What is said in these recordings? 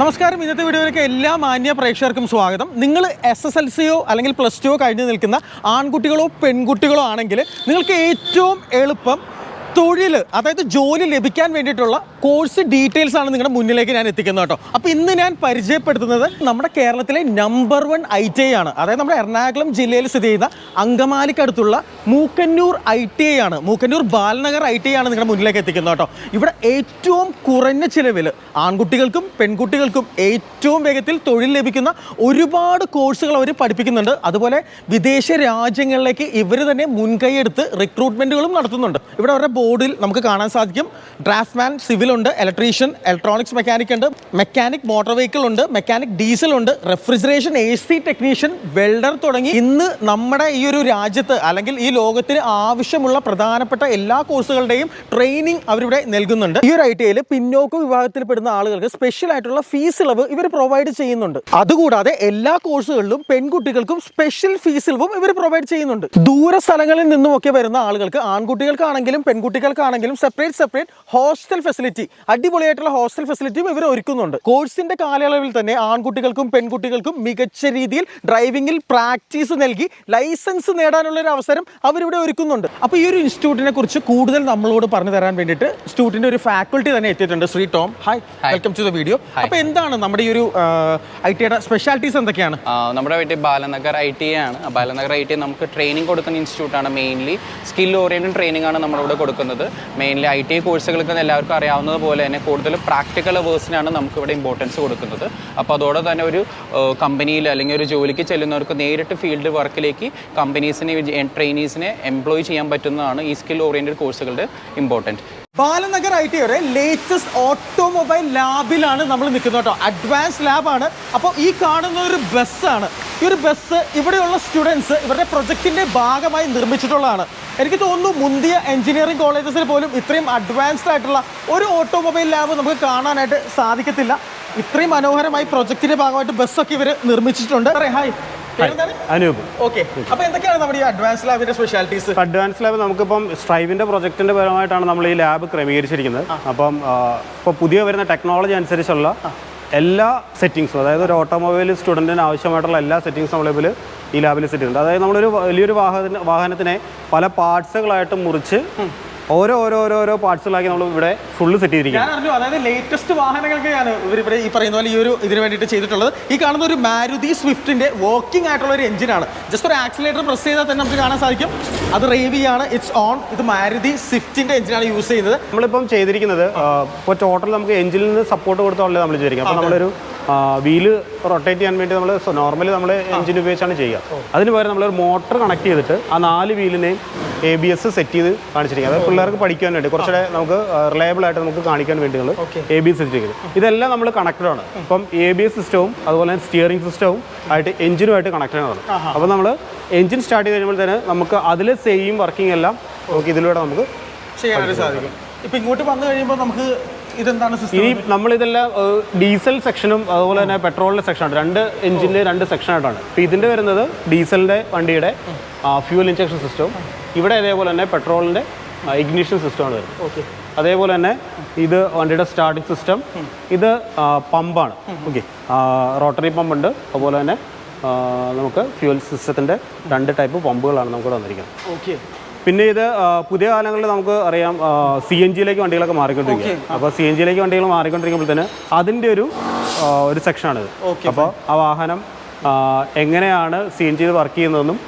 നമസ്കാരം. ഇന്നത്തെ വീഡിയോയിലേക്ക് എല്ലാ മാന്യ പ്രേക്ഷകർക്കും സ്വാഗതം. നിങ്ങൾ എസ് എസ് എൽ സിയോ അല്ലെങ്കിൽ പ്ലസ് ടുവോ കഴിഞ്ഞ് നിൽക്കുന്ന ആൺകുട്ടികളോ പെൺകുട്ടികളോ ആണെങ്കിൽ നിങ്ങൾക്ക് ഏറ്റവും എളുപ്പം തൊഴിൽ അതായത് ജോലി ലഭിക്കാൻ വേണ്ടിയിട്ടുള്ള കോഴ്സ് ഡീറ്റെയിൽസ് ആണ് നിങ്ങളുടെ മുന്നിലേക്ക് ഞാൻ എത്തിക്കുന്നത് കേട്ടോ. അപ്പോൾ ഇന്ന് ഞാൻ പരിചയപ്പെടുത്തുന്നത് നമ്മുടെ കേരളത്തിലെ number one I T I ആണ്. അതായത് നമ്മുടെ എറണാകുളം ജില്ലയിൽ സ്ഥിതി ചെയ്യുന്ന അങ്കമാലിക്കടുത്തുള്ള മൂക്കന്നൂർ ഐ ടി ഐ ആണ്. Mookkannoor Balanagar I T I ആണ് നിങ്ങളുടെ മുന്നിലേക്ക് എത്തിക്കുന്നത് കേട്ടോ. ഇവിടെ ഏറ്റവും കുറഞ്ഞ ചിലവിൽ ആൺകുട്ടികൾക്കും പെൺകുട്ടികൾക്കും ഏറ്റവും വേഗത്തിൽ തൊഴിൽ ലഭിക്കുന്ന ഒരുപാട് കോഴ്സുകൾ അവർ പഠിപ്പിക്കുന്നുണ്ട്. അതുപോലെ വിദേശ രാജ്യങ്ങളിലേക്ക് ഇവർ തന്നെ മുൻകൈയെടുത്ത് റിക്രൂട്ട്മെന്റുകളും നടത്തുന്നുണ്ട്. ഇവിടെ അവരുടെ ബോർഡിൽ നമുക്ക് കാണാൻ സാധിക്കും. ഡ്രാഫ്റ്റ്മാൻ സിവിൽ ഉണ്ട് ഇലക്ട്രീഷ്യൻ ഇലക്ട്രോണിക്സ് മെക്കാനിക് ഉണ്ട് മെക്കാനിക് മോട്ടോർ വെഹിക്കിൾ ഉണ്ട് മെക്കാനിക് ഡീസൽ ഉണ്ട് refrigeration A C technician welder തുടങ്ങി ഇന്ന് നമ്മുടെ ഈ ഒരു രാജ്യത്ത് അല്ലെങ്കിൽ ഈ ലോകത്തിന് ആവശ്യമുള്ള പ്രധാനപ്പെട്ട എല്ലാ കോഴ്സുകളുടെയും ട്രെയിനിങ് അവരിവിടെ നൽകുന്നുണ്ട്. ഈ ഒരു ഐ ടി ഐയിൽ പിന്നോക്ക വിഭാഗത്തിൽപ്പെടുന്ന ആളുകൾക്ക് സ്പെഷ്യൽ ആയിട്ടുള്ള ഫീസ് ഇളവ് ഇവർ പ്രൊവൈഡ് ചെയ്യുന്നുണ്ട്. അതുകൂടാതെ എല്ലാ കോഴ്സുകളിലും പെൺകുട്ടികൾക്കും സ്പെഷ്യൽ ഫീസ് ഇളവും ഇവർ പ്രൊവൈഡ് ചെയ്യുന്നുണ്ട്. ദൂര സ്ഥലങ്ങളിൽ നിന്നുമൊക്കെ വരുന്ന ആളുകൾക്ക് ആൺകുട്ടികൾക്കാണെങ്കിലും പെൺകുട്ടികൾക്കാണെങ്കിലും സെപ്പറേറ്റ് സെപ്പറേറ്റ് ഹോസ്റ്റൽ ഫെസിലിറ്റി അടിപൊളിയായിട്ടുള്ള ഹോസ്റ്റൽ ഫെസിലിറ്റിയും ഇവർ ഒരുക്കുന്നുണ്ട്. കോഴ്സിന്റെ കാലയളവിൽ തന്നെ ആൺകുട്ടികൾക്കും പെൺകുട്ടികൾക്കും മികച്ച രീതിയിൽ ഡ്രൈവിംഗിൽ പ്രാക്ടീസ് നൽകി ലൈസൻസ് നേടാനുള്ള ഒരു അവസരം അവരിവിടെ ഒരുക്കുന്നുണ്ട്. അപ്പോൾ ഈ ഒരു ഇൻസ്റ്റിറ്റ്യൂട്ടിനെ കുറിച്ച് കൂടുതൽ നമ്മളോട് പറഞ്ഞു തരാൻ വേണ്ടിയിട്ട് ഇൻസ്റ്റിറ്റ്യൂട്ടിന്റെ ഒരു ഫാക്കൾട്ടി തന്നെ എത്തിയിട്ടുണ്ട്. Shri Tom hi welcome to the video അപ്പോൾ എന്താണ് നമ്മുടെ ഈ ഒരു ഐ ടിയുടെ സ്പെഷ്യാലിറ്റീസ് എന്തൊക്കെയാണ്? നമ്മുടെ വീട്ടിൽ ബാലനഗർ ഐ ടി ആണ്. ബാലനഗർ ഐ ടി നമുക്ക് ട്രെയിനിങ് കൊടുക്കുന്ന ഇൻസ്റ്റിറ്റ്യൂട്ടാണ് മെയിൻലി സ്കിൽ ഓറിയന്റഡ് ട്രെയിനിങ് ആണ് നമ്മളിവിടെ കൊടുക്കുന്നത്. മെയിൻലി ഐ ടി കോഴ്സുകൾക്ക് എല്ലാവർക്കും അറിയാവുന്നത് പോലെ തന്നെ കൂടുതൽ പ്രാക്ടിക്കൽ വേഴ്സിനാണ് നമുക്ക് ഇവിടെ ഇമ്പോർട്ടൻസ് കൊടുക്കുന്നത്. അപ്പോൾ അതോടെ തന്നെ ഒരു കമ്പനിയിൽ അല്ലെങ്കിൽ ഒരു ജോലിക്ക് ചെല്ലുന്നവർക്ക് നേരിട്ട് ഫീൽഡ് വർക്കിലേക്ക് കമ്പനീസിനെ ട്രെയിനീസിനെ എംപ്ലോയ് ചെയ്യാൻ പറ്റുന്നതാണ് ഈ സ്കിൽ ഓറിയന്റഡ് കോഴ്സുകളുടെ ഇമ്പോർട്ടന്റ് ബാലനഗർ ഐ ടിയുടെ ലേറ്റസ്റ്റ് ഓട്ടോമൊബൈൽ ലാബിലാണ് നമ്മൾ നിൽക്കുന്നത് കേട്ടോ. അഡ്വാൻസ് ലാബാണ് അപ്പോൾ ഈ കാണുന്ന ഒരു ബസ്സാണ് ഈ ഒരു ബസ് ഇവിടെയുള്ള സ്റ്റുഡൻസ് ഇവരുടെ പ്രൊജക്റ്റിന്റെ ഭാഗമായി നിർമ്മിച്ചിട്ടുള്ളതാണ്. എനിക്ക് തോന്നുന്നു മുന്തിയ എഞ്ചിനീയറിംഗ് കോളേജസിൽ പോലും ഇത്രയും അഡ്വാൻസ്ഡ് ആയിട്ടുള്ള ഒരു ഓട്ടോമൊബൈൽ ലാബ് നമുക്ക് കാണാനായിട്ട് സാധിക്കത്തില്ല. ഇത്രയും മനോഹരമായി പ്രൊജക്ടിന്റെ ഭാഗമായിട്ട് ബസ്സൊക്കെ ഇവർ നിർമ്മിച്ചിട്ടുണ്ട്. ഹായ് അനൂപ്. ഓക്കെ അപ്പോൾ എന്തൊക്കെയാണ് നമ്മുടെ ഈ അഡ്വാൻസ് ലാബിന്റെ സ്പെഷ്യാലിറ്റീസ് അഡ്വാൻസ് ലാബ് നമുക്കിപ്പം സ്ട്രൈവിന്റെ പ്രൊജക്ടിന്റെ പരമായിട്ടാണ് നമ്മൾ ഈ ലാബ് ക്രമീകരിച്ചിരിക്കുന്നത്. അപ്പം ഇപ്പോൾ പുതിയ വരുന്ന ടെക്നോളജി അനുസരിച്ചുള്ള എല്ലാ സെറ്റിങ്സും അതായത് ഒരു ഓട്ടോമൊബൈൽ സ്റ്റുഡന്റിന് ആവശ്യമായിട്ടുള്ള എല്ലാ സെറ്റിങ്സും നമ്മളിപ്പോൾ ഈ ലാബിൽ സെറ്റ് ചെയ്യുന്നുണ്ട്. അതായത് നമ്മളൊരു വലിയൊരു വാഹന വാഹനത്തിനെ പല പാർട്സുകളായിട്ട് മുറിച്ച് ഓരോ ഓരോ ഓരോ ഓരോ പാർട്സുകളാക്കി നമ്മൾ ഇവിടെ ഫുള്ള് സെറ്റ് ചെയ്തിരിക്കുന്നത് ഞാൻ അറിഞ്ഞു. അതായത് ലേറ്റസ്റ്റ് വാഹനങ്ങൾക്കാണ് ഇവർ ഇവിടെ ഈ പറയുന്ന പോലെ ഈ ഒരു ഇതിന് വേണ്ടിയിട്ട് ചെയ്തിട്ടുള്ളത്. ഈ കാണുന്ന ഒരു മാരുതി സ്വിഫ്റ്റിന്റെ വർക്കിംഗ് ആയിട്ടുള്ള ഒരു എഞ്ചിനാണ് ജസ്റ്റ് ഒരു ആക്സിലേറ്റർ പ്രസ് ചെയ്താൽ തന്നെ നമുക്ക് കാണാൻ സാധിക്കും. അത് റേവി ആണ്. ഇറ്റ്സ് ഓൺ ഇത് മാരുതി സ്വിഫ്റ്റിന്റെ എഞ്ചിനാണ് യൂസ് ചെയ്യുന്നത്. നമ്മളിപ്പം ചെയ്തിരിക്കുന്നത് ഇപ്പോൾ ടോട്ടൽ നമുക്ക് എഞ്ചിനിൽ നിന്ന് സപ്പോർട്ട് കൊടുത്തോളേ നമ്മൾ ചെയ്തിരിക്കുന്നത്? അപ്പോൾ നമ്മളൊരു വീൽ റൊട്ടേറ്റ് ചെയ്യാൻ വേണ്ടി നമ്മൾ നോർമലി നമ്മൾ എഞ്ചിൻ ഉപയോഗിച്ചാണ് ചെയ്യുക. അതിന് പകരം ഒരു മോട്ടർ കണക്ട് ചെയ്തിട്ട് ആ നാല് വീലിനെയും എ ബി എസ് സെറ്റ് ചെയ്ത് കാണിച്ചിരിക്കുന്നത് അത് പിള്ളേർക്ക് പഠിക്കാൻ വേണ്ടി കുറച്ചുകൂടെ നമുക്ക് റിലയബിൾ ആയിട്ട് നമുക്ക് കാണിക്കാൻ വേണ്ടി നമ്മൾ എ ബി എസ് സെറ്റ് ചെയ്ത് ഇതെല്ലാം നമ്മൾ കണക്റ്റഡ് ആണ്. ഇപ്പം എ ബി എസ് സിസ്റ്റവും അതുപോലെ തന്നെ സ്റ്റിയറിംഗ് സിസ്റ്റവും ആയിട്ട് എഞ്ചിനുമായിട്ട് കണക്റ്റഡ് ആണ്. അപ്പോൾ നമ്മൾ എഞ്ചിൻ സ്റ്റാർട്ട് ചെയ്ത് കഴിയുമ്പോൾ തന്നെ നമുക്ക് അതിൽ സെയിം വർക്കിംഗ് എല്ലാം നമുക്ക് ഇതിലൂടെ നമുക്ക് ചെയ്യാനായിട്ട് സാധിക്കും. ഇപ്പം ഇങ്ങോട്ട് വന്നു കഴിയുമ്പോൾ നമുക്ക് ഇതെന്താണ് ഇനി നമ്മളിതെല്ലാം ഇതെല്ലാം ഡീസൽ സെക്ഷനും അതുപോലെ തന്നെ പെട്രോളിന്റെ സെക്ഷനാണ്. രണ്ട് എഞ്ചിന്റെ രണ്ട് സെക്ഷൻ സെക്ഷനായിട്ടാണ്. ഇപ്പോൾ ഇതിന്റെ വരുന്നത് ഡീസലിന്റെ വണ്ടിയുടെ ഫ്യൂൽ ഇഞ്ചക്ഷൻ സിസ്റ്റവും. ഇവിടെ അതേപോലെ തന്നെ പെട്രോളിന്റെ ഇഗ്നിഷൻ സിസ്റ്റമാണ് വരുന്നത്. ഓക്കെ. അതേപോലെ തന്നെ ഇത് വണ്ടിയുടെ സ്റ്റാർട്ടിംഗ് സിസ്റ്റം. ഇത് പമ്പാണ്. ഓക്കെ. റോട്ടറി പമ്പ് ഉണ്ട് അതുപോലെ തന്നെ നമുക്ക് ഫ്യൂൽ സിസ്റ്റത്തിന്റെ രണ്ട് ടൈപ്പ് പമ്പുകളാണ് നമുക്ക് തന്നിരിക്കുന്നത് ഓക്കെ. പിന്നെ ഇത് പുതിയ കാലങ്ങളിൽ നമുക്ക് അറിയാം സി എൻ ജിയിലേക്ക് വണ്ടികളൊക്കെ മാറിക്കൊണ്ടിരിക്കും അപ്പോൾ സി എൻ ജിയിലേക്ക് വണ്ടികൾ മാറിക്കൊണ്ടിരിക്കുമ്പോൾ തന്നെ അതിന്റെ ഒരു ഒരു സെക്ഷനാണിത് അപ്പോൾ ആ വാഹനം എങ്ങനെയാണ് സി എൻ ജിയിൽ വർക്ക് ചെയ്യുന്നതെന്നും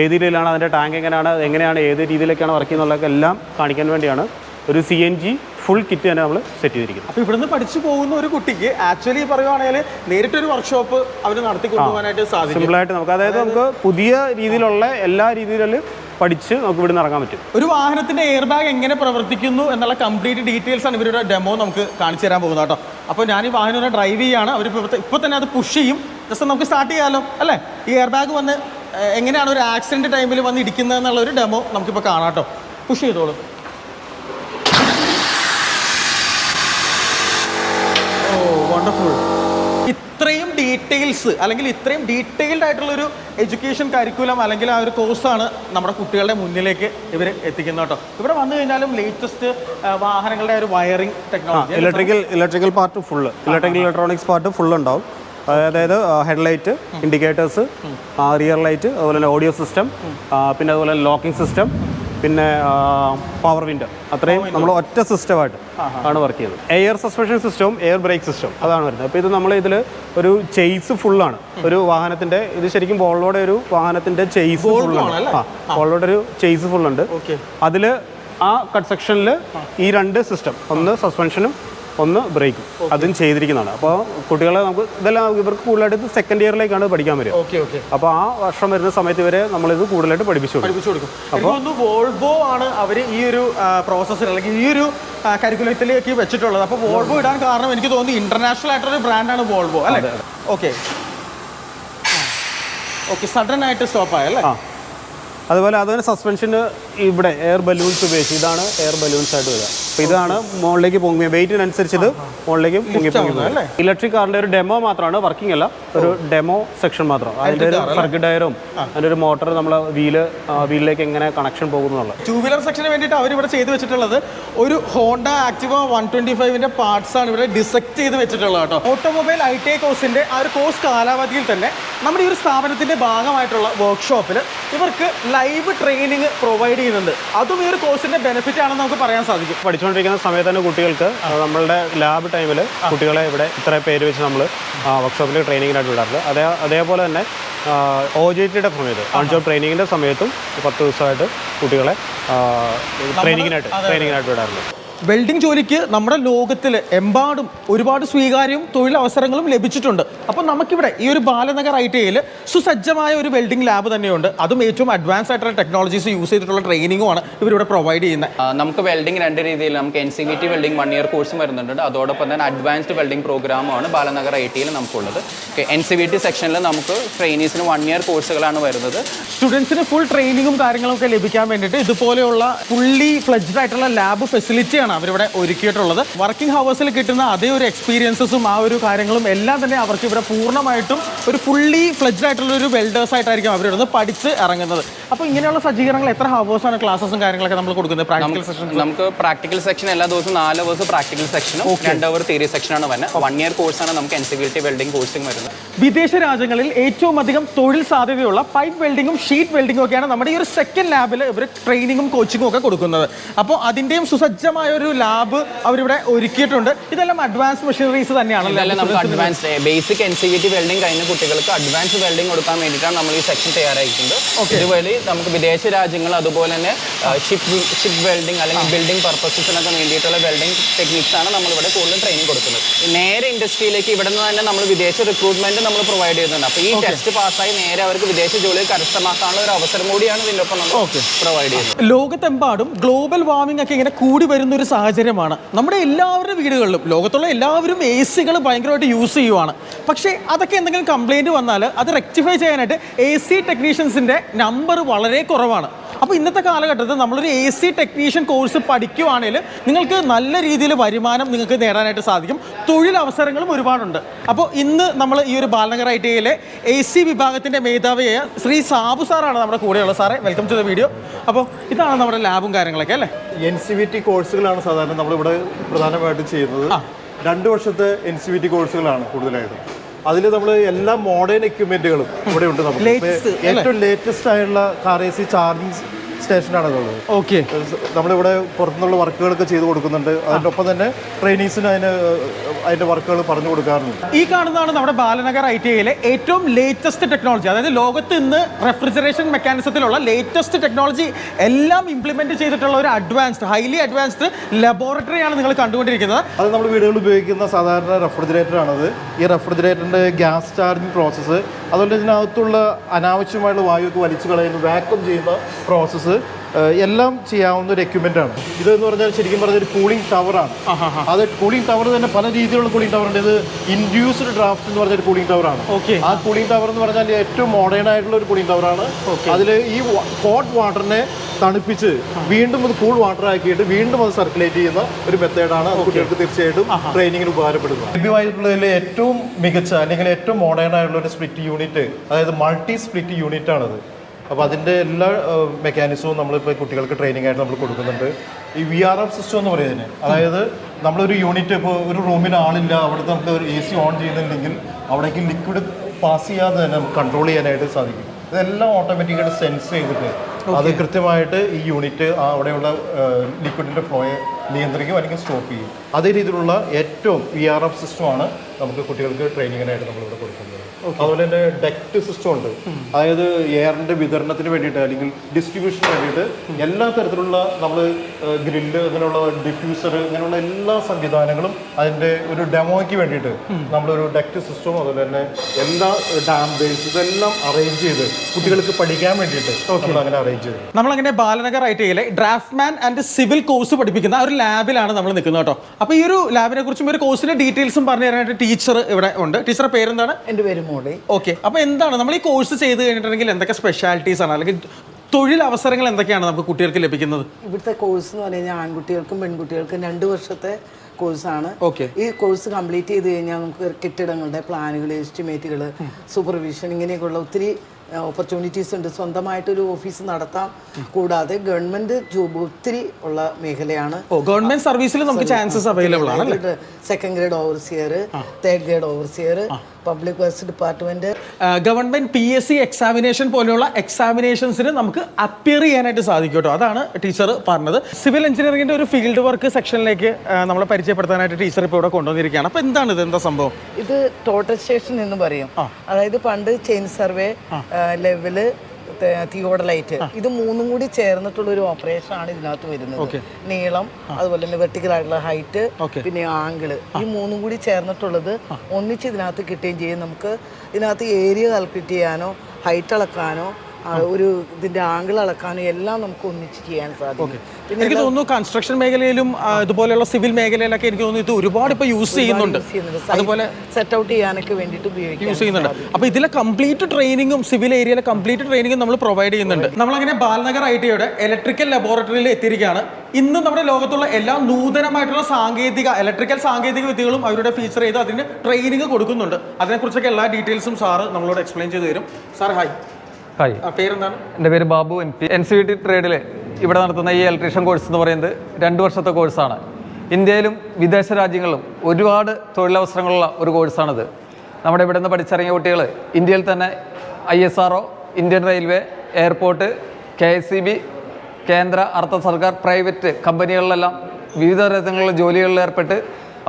ഏത് രീതിയിലാണ് അതിന്റെ ടാങ്ക് എങ്ങനെയാണ് എങ്ങനെയാണ് ഏത് രീതിയിലേക്കാണ് വർക്ക് ചെയ്യുന്നതൊക്കെ എല്ലാം കാണിക്കാൻ വേണ്ടിയാണ് ഒരു C N G full kit തന്നെ നമ്മൾ സെറ്റ് ചെയ്തിരിക്കുന്നത്. അപ്പോൾ ഇവിടുന്ന് പഠിച്ചു പോകുന്ന ഒരു കുട്ടിക്ക് ആക്ച്വലി പറയുവാണെങ്കിൽ നേരിട്ടൊരു വർക്ക്ഷോപ്പ് അവർ നടത്തി കൊണ്ടുപോകാനായിട്ട് സാധിക്കും. സിമ്പിളായിട്ട് നമുക്ക് അതായത് നമുക്ക് പുതിയ രീതിയിലുള്ള എല്ലാ രീതിയിലും പഠിച്ച് നമുക്ക് ഇവിടെ നിന്ന് ഇറങ്ങാൻ പറ്റും. ഒരു വാഹനത്തിന്റെ എയർ ബാഗ് എങ്ങനെ പ്രവർത്തിക്കുന്നു എന്നുള്ള കംപ്ലീറ്റ് ഡീറ്റെയിൽസ് ആണ് ഇവരുടെ ഡെമോ നമുക്ക് കാണിച്ചു തരാൻ പോകുന്നത് കേട്ടോ. അപ്പോൾ ഞാൻ ഈ വാഹനം ഡ്രൈവ് ചെയ്യാണ് അവർ ഇപ്പോൾ തന്നെ അത് പുഷ് ചെയ്യും. ജസ്റ്റ് നമുക്ക് സ്റ്റാർട്ട് ചെയ്യാമല്ലോ അല്ലേ? ഈ എയർ ബാഗ് വന്ന് എങ്ങനെയാണ് ഒരു ആക്സിഡന്റ് ടൈമിൽ വന്ന് ഇരിക്കുന്നത് എന്നുള്ള ഒരു ഡെമോ നമുക്കിപ്പോൾ കാണാം കേട്ടോ. പുഷ് ചെയ്തോളൂ. ഓ വണ്ടർഫുൾ ഡീറ്റെയിൽസ് അല്ലെങ്കിൽ ഇത്രയും ഡീറ്റെയിൽഡ് ആയിട്ടുള്ള ഒരു എഡ്യൂക്കേഷൻ കരിക്കുലം അല്ലെങ്കിൽ ആ ഒരു കോഴ്സാണ് നമ്മുടെ കുട്ടികളുടെ മുന്നിലേക്ക് ഇവർ എത്തിക്കുന്നത് കേട്ടോ. ഇവിടെ വന്നു കഴിഞ്ഞാലും ലേറ്റസ്റ്റ് വാഹനങ്ങളുടെ ഒരു wiring technology electrical electrical part full electrical electronics part full ഉണ്ടാവും. അതായത് ഹെഡ്ലൈറ്റ് ഇൻഡിക്കേറ്റേഴ്സ് റിയർ ലൈറ്റ് അതുപോലെ തന്നെ ഓഡിയോ സിസ്റ്റം പിന്നെ അതുപോലെ ലോക്കിംഗ് സിസ്റ്റം പിന്നെ പവർ വിൻഡോ അത്രയും നമ്മൾ ഒറ്റ സിസ്റ്റമായിട്ട് ആണ് വർക്ക് ചെയ്യുന്നത് എയർ സസ്പെൻഷൻ സിസ്റ്റവും എയർ ബ്രേക്ക് സിസ്റ്റം അതാണ് വരുന്നത്. അപ്പോൾ ഇത് നമ്മൾ ഇതിൽ ഒരു ചെയ്സ് ഫുള്ളാണ് ഒരു വാഹനത്തിന്റെ ഇത് ശരിക്കും വോൾവോയുടെ ഒരു വാഹനത്തിന്റെ ചെയ്സ് ഫുള്ളാണ്? ആ വോൾവോയുടെ ഒരു ചെയ്സ് ഫുള്ളുണ്ട് അതിൽ ആ കട്ട് സെക്ഷനിൽ ഈ രണ്ട് സിസ്റ്റം ഒന്ന് സസ്പെൻഷനും ഒന്ന് ബ്രേക്കും അതും ചെയ്തിരിക്കുന്നതാണ്. അപ്പോൾ കുട്ടികളെ നമുക്ക് ഇതെല്ലാം ഇവർക്ക് കൂടുതലായിട്ട് സെക്കൻഡ് ഇയറിലേക്കാണ് പഠിക്കാൻ വരിക. ഓക്കെ ഓക്കെ അപ്പോൾ ആ വർഷം വരുന്ന സമയത്ത് വരെ നമ്മളിത് കൂടുതലായിട്ട് പഠിപ്പിച്ചു കൊടുക്കും. തോന്നുന്നു വോൾവോ ആണ് അവർ ഈ ഒരു പ്രോസസ്സിൽ അല്ലെങ്കിൽ ഈ ഒരു കരിക്കുലത്തിലേക്ക് വെച്ചിട്ടുള്ളത്. അപ്പോൾ വോൾവോ ഇടാൻ കാരണം എനിക്ക് തോന്നുന്നു ഇന്റർനാഷണൽ ആയിട്ടൊരു ബ്രാൻഡാണ് വോൾവോ അല്ലേ? ഓക്കെ ഓക്കെ സഡൻ ആയിട്ട് സ്റ്റോപ്പ് ആയല്ലേ അതുപോലെ അതുപോലെ സസ്പെൻഷന് ഇവിടെ എയർ ബലൂൺസ് ഉപയോഗിച്ച് ഇതാണ് എയർ ബലൂൺസ് ആയിട്ട് വരിക. അപ്പോൾ ഇതാണ് മുകളിലേക്ക് പൊങ്ങി വെയിറ്റിനനുസരിച്ച് ഇത് മുകളിലേക്ക് പൊങ്ങി പൊങ്ങി അല്ലേ? ഇലക്ട്രിക് കാറിന്റെ ഒരു ഡെമോ മാത്രമാണ് വർക്കിംഗ് അല്ല ഒരു ഡെമോ സെക്ഷൻ മാത്രം. അതിന്റെ ഒരു സർക്യൂട്ട് ഡയറും അതിന്റെ ഒരു മോട്ടർ നമ്മൾ വീൽ വീലിലേക്ക് എങ്ങനെ കണക്ഷൻ പോകുന്നു എന്നുള്ളത് ടൂ വീലർ സെക്ഷന് വേണ്ടിയിട്ട് അവർ ഇവിടെ ചെയ്ത് വെച്ചിട്ടുള്ളത് ഒരു ഹോണ്ട ആക്ടിവ വൺ ട്വന്റി ഫൈവിന്റെ പാർട്സ് ആണ് ഇവിടെ ഡിസെക്ട് ചെയ്ത് വെച്ചിട്ടുള്ളത് കേട്ടോ. ഓട്ടോമൊബൈൽ ഐ ടി ഐ കോഴ്സിന്റെ ആ ഒരു കോഴ്സ് കാലാവധിയിൽ തന്നെ നമ്മുടെ ഈ ഒരു സ്ഥാപനത്തിന്റെ ഭാഗമായിട്ടുള്ള വർക്ക്ഷോപ്പിൽ ഇവർക്ക് ലൈവ് ട്രെയിനിങ് പ്രൊവൈഡ് ചെയ്യുന്നുണ്ട്. അതും ഈ ഒരു കോഴ്സിന്റെ ബെനിഫിറ്റ് ആണെന്ന് നമുക്ക് പറയാൻ സാധിക്കും. പഠിച്ചുകൊണ്ടിരിക്കുന്ന സമയത്ത് തന്നെ കുട്ടികൾക്ക് നമ്മളുടെ ലാബ് ടൈമിൽ കുട്ടികളെ ഇവിടെ ഇത്ര പേര് വെച്ച് നമ്മൾ വർക്ക്ഷോപ്പിൽ ട്രെയിനിങ്ങിനായിട്ട് വിടാറുണ്ട്. അതേ അതേപോലെ തന്നെ ഒ ജി ടിയുടെ സമയത്ത് ഓൺ ജോബ് ട്രെയിനിങ്ങിന്റെ സമയത്തും പത്ത് ദിവസമായിട്ട് കുട്ടികളെ ട്രെയിനിങ്ങിനായിട്ട് ട്രെയിനിങ്ങിനായിട്ട് വിടാറുണ്ട്. വെൽഡിംഗ് ജോലിക്ക് നമ്മുടെ ലോകത്തിൽ എമ്പാടും ഒരുപാട് സ്വീകാര്യവും തൊഴിലവസരങ്ങളും ലഭിച്ചിട്ടുണ്ട്. അപ്പോൾ നമുക്കിവിടെ ഈ ഒരു ബാലനഗർ ഐ ടി ഐയിൽ സുസജ്ജമായ ഒരു വെൽഡിംഗ് ലാബ് തന്നെയുണ്ട്. അതും ഏറ്റവും അഡ്വാൻസ് ആയിട്ടുള്ള ടെക്നോളജീസ് യൂസ് ചെയ്തിട്ടുള്ള ട്രെയിനിങ്ങുമാണ് ഇവരിവിടെ പ്രൊവൈഡ് ചെയ്യുന്നത്. നമുക്ക് വെൽഡിംഗ് രണ്ട് രീതിയിൽ നമുക്ക് N C V T welding one year കോഴ്സും വരുന്നുണ്ട്. അതോടൊപ്പം തന്നെ അഡ്വാൻസ്ഡ് വെൽഡിംഗ് പ്രോഗ്രാമാണ് ബാലനഗർ ഐ ടിയിൽ നമുക്കുള്ളത് എൻ സി വി ടി സെക്ഷനിൽ നമുക്ക് ട്രെയിനീസിന് വൺ ഇയർ കോഴ്സുകളാണ് വരുന്നത്. സ്റ്റുഡൻസിന് ഫുൾ ട്രെയിനിങ്ങും കാര്യങ്ങളൊക്കെ ലഭിക്കാൻ വേണ്ടിയിട്ട് ഇതുപോലെയുള്ള ഫുള്ളി ഫ്ലെജ്ഡ് ആയിട്ടുള്ള ലാബ് ഫെസിലിറ്റിയാണ് അവരിവിടെ ഒരുക്കിയിട്ടുള്ളത്. വർക്കിംഗ് ഹവേഴ്സിൽ കിട്ടുന്ന അതേ ഒരു എക്സ്പീരിയൻസസും ആ ഒരു കാര്യങ്ങളും എല്ലാം തന്നെ അവർക്ക് ഇവിടെ പൂർണമായിട്ടും ഒരു ഫുള്ളി ഫ്ലെജ്ഡ് ആയിട്ടുള്ള ഒരു വെൽഡേഴ്സ് ആയിട്ടായിരിക്കും അവരിവിടെ പഠിച്ച് ഇറങ്ങുന്നത്. അപ്പോൾ ഇങ്ങനെയുള്ള സജ്ജീകരണങ്ങൾ എത്ര ഹവേഴ്സാണ് ക്ലാസ്സും കാര്യങ്ങളൊക്കെ നമ്മൾ കൊടുക്കുന്നത്? പ്രാക്ടിക്കൽ സെക്ഷൻ നമുക്ക് പ്രാക്ടിക്കൽ സെക്ഷൻ എല്ലാ ദിവസവും നാല് ദിവസം പ്രാക്ടിക്കൽ സെക്ഷനും രണ്ട് അവർ തിയറി സെക്ഷനാണ് വരുന്നത്. വൺ ഇയർ കോഴ്സാണ് നമുക്ക് N C V T welding കോഴ്സും വരുന്നത്. വിദേശ രാജ്യങ്ങളിൽ ഏറ്റവും അധികം തൊഴിൽ സാധ്യതയുള്ള പൈപ്പ് വെൽഡിങ്ങും ഷീറ്റ് വെൽഡിങ്ങും ഒക്കെയാണ് നമ്മുടെ ഈ ഒരു സെക്കൻഡ് ലാബിൽ ഇവർ ട്രെയിനിങ്ങും കോച്ചിങ്ങും ഒക്കെ കൊടുക്കുന്നത്. അപ്പോൾ അതിന്റെയും സുസജ്ജമായ ഒരു ലാബ് അവരിവിടെ ഒരുക്കിയിട്ടുണ്ട്. ഇതെല്ലാം അഡ്വാൻസ് മെഷീനറീസ് തന്നെയാണ് advance basic N C V T welding കഴിഞ്ഞ കുട്ടികൾക്ക് അഡ്വാൻസ് വെൽഡിംഗ് കൊടുക്കാൻ വേണ്ടിയിട്ടാണ് നമ്മൾ ഈ സെക്ഷൻ തയ്യാറായിരിക്കുന്നത് ഇതുവഴി നമുക്ക് വിദേശ രാജ്യങ്ങൾ അതുപോലെ തന്നെ ഷിപ്പ് ഷിപ്പ് വെൽഡിംഗ് അല്ലെങ്കിൽ ബിൽഡിംഗ് പർപ്പസസിനൊക്കെ വേണ്ടിയിട്ടുള്ള വെൽഡിംഗ് ടെക്നിക്സ് ആണ് നമ്മളിവിടെ കൂടുതൽ ട്രെയിനിങ് കൊടുക്കുന്നത്. നേരെ ഇൻഡസ്ട്രിയിലേക്ക് ഇവിടെ നിന്ന് തന്നെ നമ്മൾ വിദേശ റിക്രൂട്ട്മെന്റ് നമ്മൾ പ്രൊവൈഡ് ചെയ്യുന്നുണ്ട്. അപ്പോൾ ഈ ടെസ്റ്റ് പാസ്സായി നേരെ അവർക്ക് വിദേശ ജോലി കരസ്ഥമാക്കാനുള്ള ഒരു അവസരം കൂടിയാണ് ഇതിന്റെ ഒപ്പം നമ്മൾ പ്രൊവൈഡ് ചെയ്യുന്നത്. ലോകത്തെമ്പാടും ഗ്ലോബൽ വാർമിംഗ് ഒക്കെ ഇങ്ങനെ കൂടി വരുന്ന ഒരു സാഹചര്യമാണ്. നമ്മുടെ എല്ലാവരുടെ വീടുകളിലും ലോകത്തുള്ള എല്ലാവരും എ സികൾ ഭയങ്കരമായിട്ട് യൂസ് ചെയ്യുവാണ്. പക്ഷേ അതൊക്കെ എന്തെങ്കിലും കംപ്ലൈന്റ് വന്നാൽ അത് റെക്ടിഫൈ ചെയ്യാനായിട്ട് എ സി ടെക്നീഷ്യൻസിന്റെ നമ്പർ വളരെ കുറവാണ്. അപ്പോൾ ഇന്നത്തെ കാലഘട്ടത്തിൽ നമ്മളൊരു എ സി ടെക്നീഷ്യൻ കോഴ്സ് പഠിക്കുവാണെങ്കിൽ നിങ്ങൾക്ക് നല്ല രീതിയിൽ വരുമാനം നിങ്ങൾക്ക് നേടാനായിട്ട് സാധിക്കും. തൊഴിലവസരങ്ങളും ഒരുപാടുണ്ട്. അപ്പോൾ ഇന്ന് നമ്മൾ ഈ ഒരു ബാലനഗർ ഐ ടി ഐയിലെ എ സി വിഭാഗത്തിന്റെ മേധാവിയായ ശ്രീ സാബു സാറാണ് നമ്മുടെ കൂടെയുള്ള സാറേ വെൽക്കം ടു ദ വീഡിയോ അപ്പോൾ ഇതാണ് നമ്മുടെ ലാബും കാര്യങ്ങളൊക്കെ അല്ലേ? എൻ സി വി ടി കോഴ്സുകളാണ് സാധാരണ നമ്മളിവിടെ പ്രധാനമായിട്ട് ചെയ്യുന്നത്. രണ്ട് വർഷത്തെ എൻ സി വി ടി കോഴ്സുകളാണ് കൂടുതലായിട്ടും. അതിൽ നമ്മൾ എല്ലാ മോഡേൺ എക്യുപ്മെന്റുകളും ഇവിടെ ഉണ്ട് നമുക്ക്. ഏറ്റവും ലേറ്റസ്റ്റ് ആയുള്ള കാർ എ സി ചാർജിങ് സ്റ്റേഷനാണ് അതുള്ളത് ഓക്കെ. നമ്മളിവിടെ പുറത്തുനിന്നുള്ള വർക്കുകളൊക്കെ ചെയ്തു കൊടുക്കുന്നുണ്ട്. അതിന്റെ ഒപ്പം തന്നെ ട്രെയിനീസിന് അതിന് അതിന്റെ വർക്കുകൾ പറഞ്ഞു കൊടുക്കാറുണ്ട്. ഈ കാണുന്നതാണ് നമ്മുടെ ബാലനഗർ ഐ ടി ഐയിലെ ഏറ്റവും ലേറ്റസ്റ്റ് ടെക്നോളജി അതായത് ലോകത്ത് ഇന്ന് റെഫ്രിജറേഷൻ മെക്കാനിസത്തിലുള്ള ലേറ്റസ്റ്റ് ടെക്നോളജി എല്ലാം ഇംപ്ലിമെന്റ് ചെയ്തിട്ടുള്ള ഒരു അഡ്വാൻസ്ഡ് ഹൈലി അഡ്വാൻസ്ഡ് ലബോറട്ടറിയാണ് നിങ്ങൾ കണ്ടുകൊണ്ടിരിക്കുന്നത്. അത് നമ്മൾ വീടുകളിൽ ഉപയോഗിക്കുന്ന സാധാരണ റെഫ്രിജറേറ്റർ ആണത് ഈ റെഫ്രിജറേറ്ററിന്റെ ഗ്യാസ് ചാർജിങ് പ്രോസസ്സ് അതുപോലെ ഇതിനകത്തുള്ള അനാവശ്യമായുള്ള വായുവൊക്കെ വലിച്ചു കളയുന്ന വാക്വം ചെയ്യുന്ന പ്രോസസ്സ് എല്ലാം ചെയ്യാവുന്ന ഒരു എക്യുപ്മെന്റ് ആണ്. ഇതെന്ന് പറഞ്ഞാൽ ശരിക്കും പറഞ്ഞ ഒരു കൂളിംഗ് ടവറാണ് അത് കൂളിംഗ് ടവർ തന്നെ പല രീതിയിലുള്ള കൂളിംഗ് ടവർ ഉണ്ട്. ഇത് ഇൻഡ്യൂസ്ഡ് ഡ്രാഫ്റ്റ് എന്ന് പറഞ്ഞ ഒരു കൂളിംഗ് ടവറാണ്. ആ കൂളിംഗ് ടവർ എന്ന് പറഞ്ഞാൽ ഏറ്റവും മോഡേൺ ആയിട്ടുള്ള ഒരു കൂളിംഗ് ടവറാണ് അതിൽ ഈ ഹോട്ട് വാട്ടറിനെ തണുപ്പിച്ച് വീണ്ടും അത് കൂൾ വാട്ടർ ആക്കിയിട്ട് വീണ്ടും അത് സർക്കുലേറ്റ് ചെയ്യുന്ന ഒരു മെത്തേഡാണ് കുട്ടികൾക്ക് തീർച്ചയായിട്ടും ട്രെയിനിങ്ങിന് ഉപകാരപ്പെടുന്നത്. ലഭ്യമായിട്ടുള്ളതിൽ ഏറ്റവും മികച്ച അല്ലെങ്കിൽ ഏറ്റവും മോഡേൺ ആയിട്ടുള്ള ഒരു സ്പ്ലിറ്റ് യൂണിറ്റ് അതായത് മൾട്ടി സ്പ്ലിറ്റ് യൂണിറ്റ് ആണത്. അപ്പോൾ അതിന്റെ എല്ലാ മെക്കാനിസവും നമ്മളിപ്പോൾ കുട്ടികൾക്ക് ട്രെയിനിങ് ആയിട്ട് നമ്മൾ കൊടുക്കുന്നുണ്ട്. ഈ വി ആർ എഫ് സിസ്റ്റം എന്ന് പറയുന്നത് അതായത് നമ്മളൊരു യൂണിറ്റ് ഇപ്പോൾ ഒരു റൂമിൽ ആളില്ല അവിടുത്തെ നമുക്ക് ഒരു എ സി ഓൺ ചെയ്യുന്നുണ്ടെങ്കിൽ അവിടേക്ക് ലിക്വിഡ് പാസ് ചെയ്യാതെ തന്നെ നമുക്ക് കൺട്രോൾ ചെയ്യാനായിട്ട് സാധിക്കും. ഇതെല്ലാം ഓട്ടോമാറ്റിക്കായിട്ട് സെൻസ് ചെയ്തിട്ട് അത് കൃത്യമായിട്ട് ഈ യൂണിറ്റ് അവിടെയുള്ള ലിക്വിഡിന്റെ ഫ്ലോയെ നിയന്ത്രിക്കും അല്ലെങ്കിൽ സ്റ്റോപ്പ് ചെയ്യും. അതേ രീതിയിലുള്ള ഏറ്റവും വി ആർ എഫ് സിസ്റ്റമാണ് നമുക്ക് കുട്ടികൾക്ക് ട്രെയിനിങ്ങിനായിട്ട് നമ്മളിവിടെ കൊടുക്കുന്നത്. അതുപോലെ തന്നെ ഡെക്ട് സിസ്റ്റം ഉണ്ട്. അതായത് എയറിന്റെ വിതരണത്തിന് വേണ്ടിയിട്ട് അല്ലെങ്കിൽ ഡിസ്ട്രിബ്യൂഷന് വേണ്ടിയിട്ട് എല്ലാ തരത്തിലുള്ള നമ്മൾ ഗ്രില്ല് അങ്ങനെയുള്ള ഡിഫ്യൂസർ ഇങ്ങനെയുള്ള എല്ലാ സംവിധാനങ്ങളും അതിന്റെ ഒരു ഡെമോയ്ക്ക് വേണ്ടിയിട്ട് നമ്മളൊരു ഡെക്ട് സിസ്റ്റം അതുപോലെ തന്നെ എല്ലാ ഡാം ബേസ് ഇതെല്ലാം അറേഞ്ച് ചെയ്ത് കുട്ടികൾക്ക് പഠിക്കാൻ വേണ്ടിയിട്ട് നമ്മൾ അങ്ങനെ അറേഞ്ച് ചെയ്തു. നമ്മളങ്ങനെ ബാലനഗർ ഐ ടി ഐയിലെ ഡ്രാഫ്റ്റ്മാൻ ആൻഡ് സിവിൽ കോഴ്സ് പഠിപ്പിക്കുന്ന ഒരു ലാബിലാണ് നമ്മൾ നിൽക്കുന്നത് കേട്ടോ. അപ്പോൾ ഈ ഒരു ലാബിനെ കുറിച്ചും ഒരു കോഴ്സിന്റെ ഡീറ്റെയിൽസും പറഞ്ഞു തരാനായിട്ട് ടീച്ചർ ഇവിടെ ഉണ്ട്. ടീച്ചറുടെ പേരെന്താണ്? എന്റെ പേര് മോളി ഓക്കെ. അപ്പോൾ എന്താണ്? നമ്മൾ ഈ കോഴ്സ് ചെയ്ത് കഴിഞ്ഞിട്ടുണ്ടെങ്കിൽ എന്തൊക്കെ സ്പെഷ്യാലിറ്റീസ് ആണ്? അല്ലെങ്കിൽ തൊഴിൽ അവസരങ്ങൾ എന്തൊക്കെയാണ് നമുക്ക് കുട്ടികൾക്ക് ലഭിക്കുന്നത്? ഇവിടുത്തെ കോഴ്സ് എന്ന് പറഞ്ഞാൽ ആൺകുട്ടികൾക്കും പെൺകുട്ടികൾക്കും രണ്ട് വർഷത്തെ കോഴ്സാണ് ഈ കോഴ്സ് കംപ്ലീറ്റ് ചെയ്ത് കഴിഞ്ഞാൽ നമുക്ക് കെട്ടിടങ്ങളുടെ പ്ലാനുകൾ എസ്റ്റിമേറ്റുകൾ സൂപ്പർവിഷൻ ഇങ്ങനെയൊക്കെയുള്ള ഒത്തിരി ഓപ്പർച്യൂണിറ്റീസ് ഉണ്ട്. സ്വന്തമായിട്ടൊരു ഓഫീസ് നടത്താം. കൂടാതെ ഗവൺമെന്റ് ജോബ് ഒത്തിരി ഉള്ള മേഖലയാണ്. ഗവൺമെന്റ് സർവീസിൽ നമുക്ക് ചാൻസസ് അവൈലബിൾ ആണ് second grade overseer third grade overseer public works department government P S C examination പോലെയുള്ള എക്സാമിനേഷൻസിന് നമുക്ക് അപ്പിയർ ചെയ്യാനായിട്ട് സാധിക്കും കേട്ടോ അതാണ് ടീച്ചർ പറഞ്ഞത്. സിവിൽ എഞ്ചിനീയറിംഗിന്റെ ഒരു ഫീൽഡ് വർക്ക് സെക്ഷനിലേക്ക് നമ്മളെ പരിചയപ്പെടുത്താനായിട്ട് ടീച്ചർ ഇപ്പോൾ ഇവിടെ കൊണ്ടുവന്നിരിക്കുകയാണ്. അപ്പോൾ എന്താണ് ഇത്? എന്താ സംഭവം? ഇത് ടോട്ടൽ സ്റ്റേഷൻ എന്ന് പറയും. അതായത് പണ്ട് ചെയിൻ സർവേ ലെവൽ തിയോഡലൈറ്റ് ഇത് മൂന്നും കൂടി ചേർന്നിട്ടുള്ള ഒരു ഓപ്പറേഷൻ ആണ് ഇതിനകത്ത് വരുന്നത്. നീളം അതുപോലെ തന്നെ വെർട്ടിക്കൽ ആയിട്ടുള്ള ഹൈറ്റ് പിന്നെ ആംഗിൾ ഈ മൂന്നും കൂടി ചേർന്നിട്ടുള്ളത് ഒന്നിച്ച് ഇതിനകത്ത് കിട്ടുകയും ചെയ്യും. നമുക്ക് ഇതിനകത്ത് ഏരിയ കാൽക്കുലേറ്റ് ചെയ്യാനോ ഹൈറ്റ് അളക്കാനോ ഒരു ഇതിന്റെ ആംഗിൾ അളക്കാനോ എല്ലാം നമുക്ക് ഒന്നിച്ച് ചെയ്യാൻ സാധിക്കും. എനിക്ക് തോന്നുന്നു കൺസ്ട്രക്ഷൻ മേഖലയിലും ഇതുപോലെയുള്ള സിവിൽ മേഖലയിലൊക്കെ എനിക്ക് തോന്നുന്നു ഇത് ഒരുപാട് ഇപ്പൊ യൂസ് ചെയ്യുന്നുണ്ട്. അതുപോലെ സെറ്റ് ഔട്ട് ചെയ്യാനൊക്കെ വേണ്ടിട്ട് യൂസ് ചെയ്യുന്നുണ്ട്. അപ്പൊ ഇതിലെ കംപ്ലീറ്റ് ട്രെയിനിങ്ങും സിവിൽ ഏരിയയിലെ കംപ്ലീറ്റ് ട്രെയിനിങ്ങും നമ്മൾ പ്രൊവൈഡ് ചെയ്യുന്നുണ്ട്. നമ്മളങ്ങനെ ബാലനഗർ ഐ ടിയുടെ ഇലക്ട്രിക്കൽ ലബോറട്ടറിയിൽ എത്തിയിരിക്കുകയാണ്. ഇന്ന് നമ്മുടെ ലോകത്തുള്ള എല്ലാ നൂതനമായിട്ടുള്ള സാങ്കേതിക ഇലക്ട്രിക്കൽ സാങ്കേതിക വിദ്യകളും അവരുടെ ഫീച്ചർ ചെയ്ത് അതിന് ട്രെയിനിങ് കൊടുക്കുന്നുണ്ട്. അതിനെക്കുറിച്ചൊക്കെ എല്ലാ ഡീറ്റെയിൽസും സാറ് നമ്മളോട് എക്സ്പ്ലെയിൻ ചെയ്ത് തരും. Sir hi hi. പേരെന്താണ്? എന്റെ പേര് Babu N P. N C V T ട്രേഡിൽ ഇവിടെ നടത്തുന്ന ഈ ഇലക്ട്രീഷ്യൻ കോഴ്സ് എന്ന് പറയുന്നത് രണ്ട് വർഷത്തെ കോഴ്സാണ് ഇന്ത്യയിലും വിദേശ രാജ്യങ്ങളിലും ഒരുപാട് തൊഴിലവസരങ്ങളുള്ള ഒരു കോഴ്സാണിത് നമ്മുടെ ഇവിടെ നിന്ന് പഠിച്ചിറങ്ങിയ കുട്ടികൾ ഇന്ത്യയിൽ തന്നെ I S R Indian railway airport K S C B കേന്ദ്ര അർദ്ധ സർക്കാർ പ്രൈവറ്റ് കമ്പനികളിലെല്ലാം വിവിധ തരത്തിലുള്ള ജോലികളിൽ ഏർപ്പെട്ട്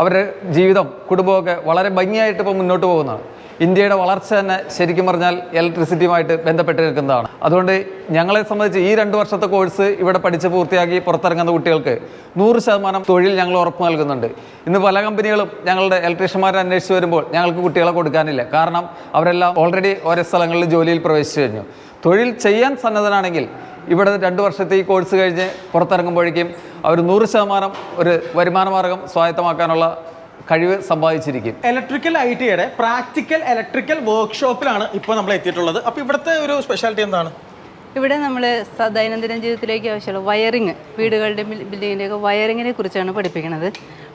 അവരുടെ ജീവിതം കുടുംബമൊക്കെ വളരെ ഭംഗിയായിട്ട് ഇപ്പോൾ മുന്നോട്ട് പോകുന്നതാണ്. ഇന്ത്യയുടെ വളർച്ച തന്നെ ശരിക്കും പറഞ്ഞാൽ ഇലക്ട്രിസിറ്റിയുമായിട്ട് ബന്ധപ്പെട്ട് നിൽക്കുന്നതാണ് അതുകൊണ്ട് ഞങ്ങളെ സംബന്ധിച്ച് ഈ രണ്ട് വർഷത്തെ കോഴ്സ് ഇവിടെ പഠിച്ച് പൂർത്തിയാക്കി പുറത്തിറങ്ങുന്ന കുട്ടികൾക്ക് നൂറ് ശതമാനം തൊഴിൽ ഞങ്ങൾ ഉറപ്പ് നൽകുന്നുണ്ട്. ഇന്ന് പല കമ്പനികളും ഞങ്ങളുടെ ഇലക്ട്രീഷ്യന്മാരെ അന്വേഷിച്ച് വരുമ്പോൾ ഞങ്ങൾക്ക് കുട്ടികളെ കൊടുക്കാനില്ല. കാരണം അവരെല്ലാം ഓൾറെഡി ഓരോ സ്ഥലങ്ങളിൽ ജോലിയിൽ പ്രവേശിച്ചു കഴിഞ്ഞു. തൊഴിൽ ചെയ്യാൻ സന്നദ്ധനാണെങ്കിൽ ഇവിടെ രണ്ട് വർഷത്തെ ഈ കോഴ്സ് കഴിഞ്ഞ് പുറത്തിറങ്ങുമ്പോഴേക്കും അവർ നൂറ് ശതമാനം ഒരു വരുമാനമാർഗം സ്വായത്തമാക്കാനുള്ള കഴിവ് സമ്പാദിച്ചിരിക്കും. ഇലക്ട്രിക്കൽ ഐ ടിയുടെ പ്രാക്ടിക്കൽ ഇലക്ട്രിക്കൽ വർക്ക്ഷോപ്പിലാണ് ഇപ്പോൾ നമ്മൾ എത്തിയിട്ടുള്ളത്. അപ്പോൾ ഇവിടുത്തെ ഒരു സ്പെഷ്യാലിറ്റി എന്താണ്? ഇവിടെ നമ്മൾ ദൈനംദിന ജീവിതത്തിലേക്ക് ആവശ്യമുള്ള വയറിങ് വീടുകളുടെ ബിൽഡിങ്ങിന്റെയൊക്കെ വയറിങ്ങിനെ കുറിച്ചാണ് പഠിപ്പിക്കുന്നത്.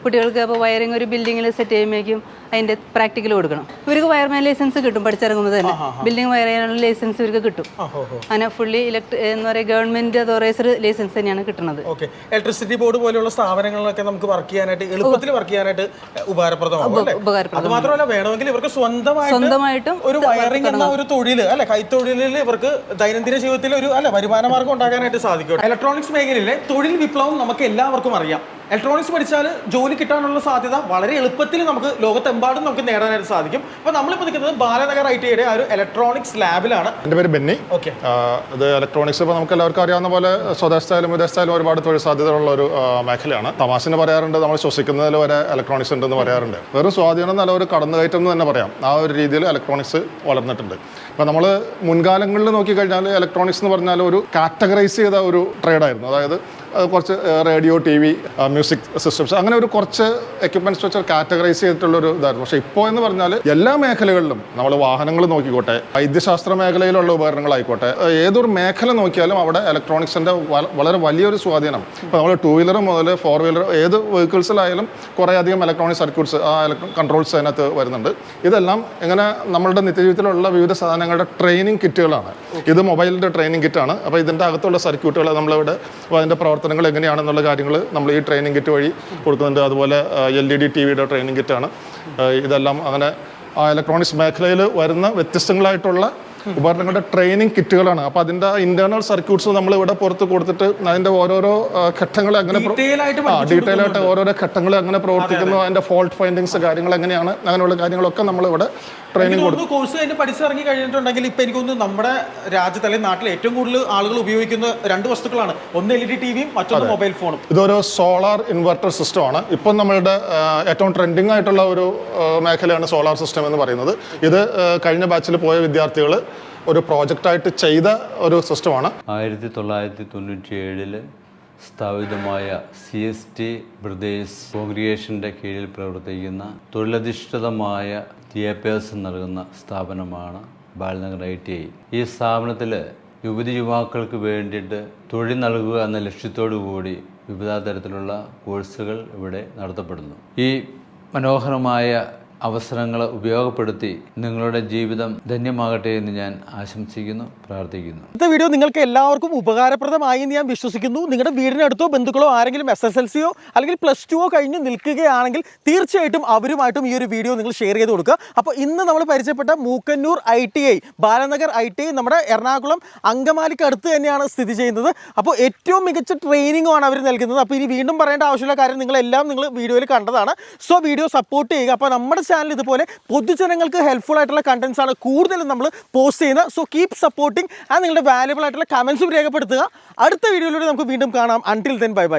കുട്ടികൾക്ക് അപ്പോൾ വയറിങ് ഒരു ബിൽഡിങ്ങിൽ സെറ്റ് ചെയ്യുമ്പോഴേക്കും അതിന്റെ പ്രാക്ടിക്കൽ കൊടുക്കണം. ഇവർക്ക് വയർമാൻ ലൈസൻസ് കിട്ടും പഠിച്ചിറങ്ങുമ്പോൾ തന്നെ. ബിൽഡിംഗ് വയർ ചെയ്യാനുള്ള ലൈസൻസ് ഇവർക്ക് കിട്ടും. അങ്ങനെ ഫുള്ളി ഇലക്ട്രി എന്ന് പറയുക ഗവൺമെന്റ് അതോറൈസ്ഡ് ലൈസൻസ് തന്നെയാണ് കിട്ടുന്നത്. ഇലക്ട്രിസിറ്റി ബോർഡ് പോലെയുള്ള സ്ഥാപനങ്ങളൊക്കെ നമുക്ക് വർക്ക് ചെയ്യാനായിട്ട് എളുപ്പത്തിൽ വർക്ക് ചെയ്യാനായിട്ട് ഉപകാരപ്രദമാകും? ഉപകാരപ്രദമാണ്. അത് മാത്രമല്ല വേണമെങ്കിൽ ഇവർക്ക് സ്വന്തമായിട്ട് സ്വന്തമായിട്ടും ഒരു വയറിംഗ് എന്ന ഒരു തൊഴിൽ അല്ലെ കൈത്തൊഴിലിൽ ഇവർക്ക് ദൈനംദിന ജീവിതത്തിൽ ഒരു അല്ല വരുമാന മാർഗം ഉണ്ടാക്കാനായിട്ട് സാധിക്കും. ഇലക്ട്രോണിക്സ് മേഖലയിലെ തൊഴിൽ വിപ്ലവം നമുക്ക് എല്ലാവർക്കും അറിയാം. ഇലക്ട്രോണിക്സ് പഠിച്ചാൽ ജോലി കിട്ടാനുള്ള സാധ്യത വളരെ എളുപ്പത്തിൽ നമുക്ക് ലോകത്തെമ്പാടും നമുക്ക് നേടാനായിട്ട് സാധിക്കും. അപ്പോൾ നമ്മളിപ്പോൾ നിൽക്കുന്നത് ബാലനഗർ ഐ ടിയുടെ ആ ഒരു ഇലക്ട്രോണിക്സ് ലാബിലാണ് എന്റെ പേര് ബെന്നി. ഓക്കെ. ഇത് ഇലക്ട്രോണിക്സ് ഇപ്പോൾ നമുക്ക് എല്ലാവർക്കും അറിയാവുന്ന പോലെ സ്വദേശത്തായാലും വിദേശത്തായാലും ഒരുപാട് തൊഴിൽ സാധ്യതയുള്ള ഒരു മേഖലയാണ്. തമാശന് പറയാറുണ്ട് നമ്മൾ ശ്വസിക്കുന്നതിൽ വരെ ഇലക്ട്രോണിക്സ് ഉണ്ടെന്ന് പറയാറുണ്ട്. വെറും സ്വാധീനം നല്ല ഒരു കടന്നുകയറ്റം എന്ന് തന്നെ പറയാം. ആ ഒരു രീതിയിൽ ഇലക്ട്രോണിക്സ് വളർന്നിട്ടുണ്ട്. അപ്പോൾ നമ്മൾ മുൻകാലങ്ങളിൽ നോക്കിക്കഴിഞ്ഞാൽ ഇലക്ട്രോണിക്സ് എന്ന് പറഞ്ഞാൽ ഒരു കാറ്റഗറൈസ് ചെയ്ത ഒരു ട്രേഡായിരുന്നു അതായത് കുറച്ച് radio T V music systems അങ്ങനെ ഒരു കുറച്ച് എക്യുപ്മെന്റ്സ് വെച്ച് കാറ്റഗറൈസ് ചെയ്തിട്ടുള്ള ഒരു ഇതായിരുന്നു. പക്ഷേ ഇപ്പോൾ എന്ന് പറഞ്ഞാൽ എല്ലാ മേഖലകളിലും നമ്മൾ വാഹനങ്ങൾ നോക്കിക്കോട്ടെ വൈദ്യശാസ്ത്ര മേഖലയിലുള്ള ഉപകരണങ്ങളായിക്കോട്ടെ ഏതൊരു മേഖല നോക്കിയാലും അവിടെ ഇലക്ട്രോണിക്സിന്റെ വളരെ വലിയൊരു സ്വാധീനം. ഇപ്പോൾ നമ്മൾ ടൂ വീലർ മുതൽ ഫോർ വീലർ ഏത് വെഹിക്കിൾസിലായാലും കുറേയധികം ഇലക്ട്രോണിക് സർക്യൂട്ട്സ് ആ കൺട്രോൾസ് അതിനകത്ത് വരുന്നുണ്ട്. ഇതെല്ലാം ഇങ്ങനെ നമ്മളുടെ നിത്യജീവിതത്തിലുള്ള വിവിധ സാധനങ്ങളുടെ ട്രെയിനിങ് കിറ്റുകളാണ് ഇത് മൊബൈലിന്റെ ട്രെയിനിങ് കിറ്റാണ് അപ്പോൾ ഇതിന്റെ അകത്തുള്ള സർക്യൂട്ടുകൾ നമ്മളിവിടെ അതിന്റെ അതിന്റെ പ്രവർത്തനങ്ങൾ എങ്ങനെയാണെന്നുള്ള കാര്യങ്ങൾ നമ്മൾ ഈ ട്രെയിനിങ് കിറ്റ് വഴി കൊടുക്കുന്നുണ്ട്. അതുപോലെ എൽ ഇ ഡി ടി വിയുടെ ട്രെയിനിങ് കിറ്റാണ് ഇതെല്ലാം അങ്ങനെ ഇലക്ട്രോണിക്സ് മേഖലയിൽ വരുന്ന വ്യത്യസ്തങ്ങളായിട്ടുള്ള ഉപകരണങ്ങളുടെ ട്രെയിനിങ് കിറ്റുകളാണ് അപ്പോൾ അതിന്റെ ഇന്റേണൽ സർക്യൂട്ട്സ് നമ്മൾ ഇവിടെ പുറത്ത് കൊടുത്തിട്ട് അതിന്റെ ഓരോരോ ഘട്ടങ്ങളെ ഘട്ടങ്ങൾ അങ്ങനെ ഡീറ്റെയിൽ ആയിട്ട് ഓരോരോ ഘട്ടങ്ങൾ അങ്ങനെ പ്രവർത്തിക്കുന്നു അതിന്റെ ഫോൾട്ട് ഫൈൻഡിങ്സ് കാര്യങ്ങൾ എങ്ങനെയാണ് അങ്ങനെയുള്ള കാര്യങ്ങളൊക്കെ നമ്മൾ ഇവിടെ ട്രെയിനിങ് കൊടുക്കും കോഴ്സ് കഴിഞ്ഞ് പഠിച്ചിറങ്ങി കഴിഞ്ഞിട്ടുണ്ടെങ്കിൽ ഇപ്പൊ എനിക്ക് തോന്നുന്നു നമ്മുടെ രാജ്യത്ത് അല്ലെങ്കിൽ നാട്ടിൽ ഏറ്റവും കൂടുതൽ ആളുകൾ ഉപയോഗിക്കുന്ന രണ്ട് വസ്തുക്കളാണ്. ഒന്ന് എൽ ഇ ഡി ടിവിയും മറ്റൊന്ന് മൊബൈൽ ഫോണും ഇതൊരു സോളാർ ഇൻവെർട്ടർ സിസ്റ്റമാണ് ഇപ്പം നമ്മളുടെ ഏറ്റവും ട്രെൻഡിങ് ആയിട്ടുള്ള ഒരു മേഖലയാണ് സോളാർ സിസ്റ്റം എന്ന് പറയുന്നത്. ഇത് കഴിഞ്ഞ ബാച്ചിൽ പോയ വിദ്യാർത്ഥികൾ ഒരു പ്രോജക്റ്റായിട്ട് ചെയ്ത ഒരു സിസ്റ്റമാണ്. ആയിരത്തി തൊള്ളായിരത്തി തൊണ്ണൂറ്റി ഏഴിൽ സ്ഥാപിതമായ സി എസ് ടി ബ്രദേഴ്സ് കോൺഗ്രിയേഷന്റെ കീഴിൽ പ്രവർത്തിക്കുന്ന തൊഴിലധിഷ്ഠിതമായ വിദ്യാഭ്യാസം നൽകുന്ന സ്ഥാപനമാണ് ബാലനഗർ ഐ ടി ഐ. ഈ സ്ഥാപനത്തിൽ യുവതി യുവാക്കൾക്ക് വേണ്ടിയിട്ട് തൊഴിൽ നൽകുക എന്ന ലക്ഷ്യത്തോടു കൂടി വിവിധ തരത്തിലുള്ള കോഴ്സുകൾ ഇവിടെ നടത്തപ്പെടുന്നു. ഈ മനോഹരമായ അവസരങ്ങൾ ഉപയോഗപ്പെടുത്തി നിങ്ങളുടെ ജീവിതം ധന്യമാകട്ടെ എന്ന് ഞാൻ ആശംസിക്കുന്നു പ്രാർത്ഥിക്കുന്നു. ഇന്നത്തെ വീഡിയോ നിങ്ങൾക്ക് എല്ലാവർക്കും ഉപകാരപ്രദമായി എന്ന് ഞാൻ വിശ്വസിക്കുന്നു. നിങ്ങളുടെ വീടിനടുത്തോ ബന്ധുക്കളോ ആരെങ്കിലും എസ് എസ് എൽ സിയോ അല്ലെങ്കിൽ പ്ലസ് ടുവോ കഴിഞ്ഞ് നിൽക്കുകയാണെങ്കിൽ തീർച്ചയായിട്ടും അവരുമായിട്ടും ഈ ഒരു വീഡിയോ നിങ്ങൾ ഷെയർ ചെയ്ത് കൊടുക്കുക. അപ്പോൾ ഇന്ന് നമ്മൾ പരിചയപ്പെട്ട Mookkannoor I T I Balanagar I T I നമ്മുടെ എറണാകുളം അങ്കമാലിക്ക് അടുത്ത് തന്നെയാണ് സ്ഥിതി ചെയ്യുന്നത്. അപ്പോൾ ഏറ്റവും മികച്ച ട്രെയിനിങ്ങുമാണ് അവർ നൽകുന്നത്. അപ്പോൾ ഇനി വീണ്ടും പറയേണ്ട ആവശ്യമുള്ള കാര്യം നിങ്ങളെല്ലാം നിങ്ങൾ വീഡിയോയിൽ കണ്ടതാണ്. സോ വീഡിയോ സപ്പോർട്ട് ചെയ്യുക. അപ്പോൾ നമ്മുടെ ചാനൽ ഇതുപോലെ പൊതുജനങ്ങൾക്ക് ഹെൽപ്ഫുൾ ആയിട്ടുള്ള കണ്ടൻസ് ആണ് കൂടുതലും നമ്മൾ പോസ്റ്റ് ചെയ്യുന്നത്. സോ കീപ് സപ്പോർട്ടിങ് ആ നിങ്ങളുടെ വാല്യുബിൾ ആയിട്ടുള്ള കമൻസും രേഖപ്പെടുത്തുക. അടുത്ത വീഡിയോയിലൂടെ നമുക്ക് വീണ്ടും കാണാം. Until then bye bye